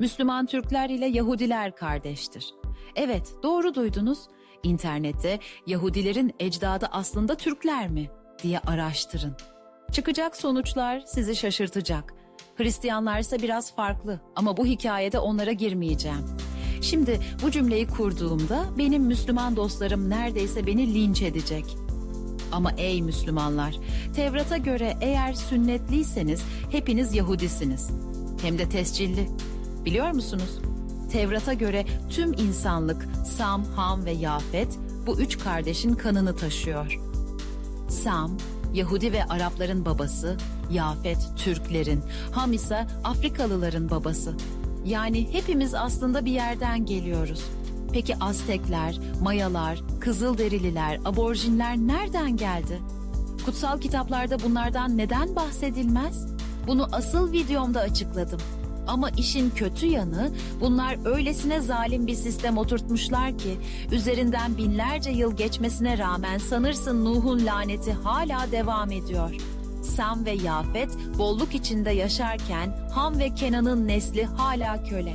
Müslüman Türkler ile Yahudiler kardeştir. Evet, doğru duydunuz. İnternette Yahudilerin ecdadı aslında Türkler mi diye araştırın. Çıkacak sonuçlar sizi şaşırtacak. Hristiyanlar ise biraz farklı ama bu hikayede onlara girmeyeceğim. Şimdi bu cümleyi kurduğumda benim Müslüman dostlarım neredeyse beni linç edecek. Ama ey Müslümanlar, Tevrat'a göre eğer sünnetliyseniz hepiniz Yahudisiniz. Hem de tescilli. Biliyor musunuz? Tevrat'a göre tüm insanlık Sam, Ham ve Yafet bu üç kardeşin kanını taşıyor. Sam, Yahudi ve Arapların babası, Yafet, Türklerin, Ham ise Afrikalıların babası. Yani hepimiz aslında bir yerden geliyoruz. Peki Aztekler, Mayalar, Kızılderililer, aborjinler nereden geldi? Kutsal kitaplarda bunlardan neden bahsedilmez? Bunu asıl videomda açıkladım. Ama işin kötü yanı bunlar öylesine zalim bir sistem oturtmuşlar ki üzerinden binlerce yıl geçmesine rağmen sanırsın Nuh'un laneti hala devam ediyor. Sam ve Yafet bolluk içinde yaşarken Ham ve Kenan'ın nesli hala köle.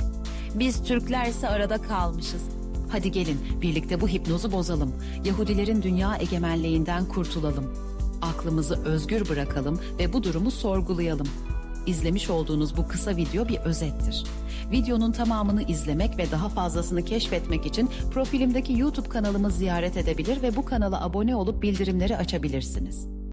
Biz Türkler ise arada kalmışız. Hadi gelin birlikte bu hipnozu bozalım. Yahudilerin dünya egemenliğinden kurtulalım. Aklımızı özgür bırakalım ve bu durumu sorgulayalım. İzlemiş olduğunuz bu kısa video bir özettir. Videonun tamamını izlemek ve daha fazlasını keşfetmek için profilimdeki YouTube kanalımı ziyaret edebilir ve bu kanala abone olup bildirimleri açabilirsiniz.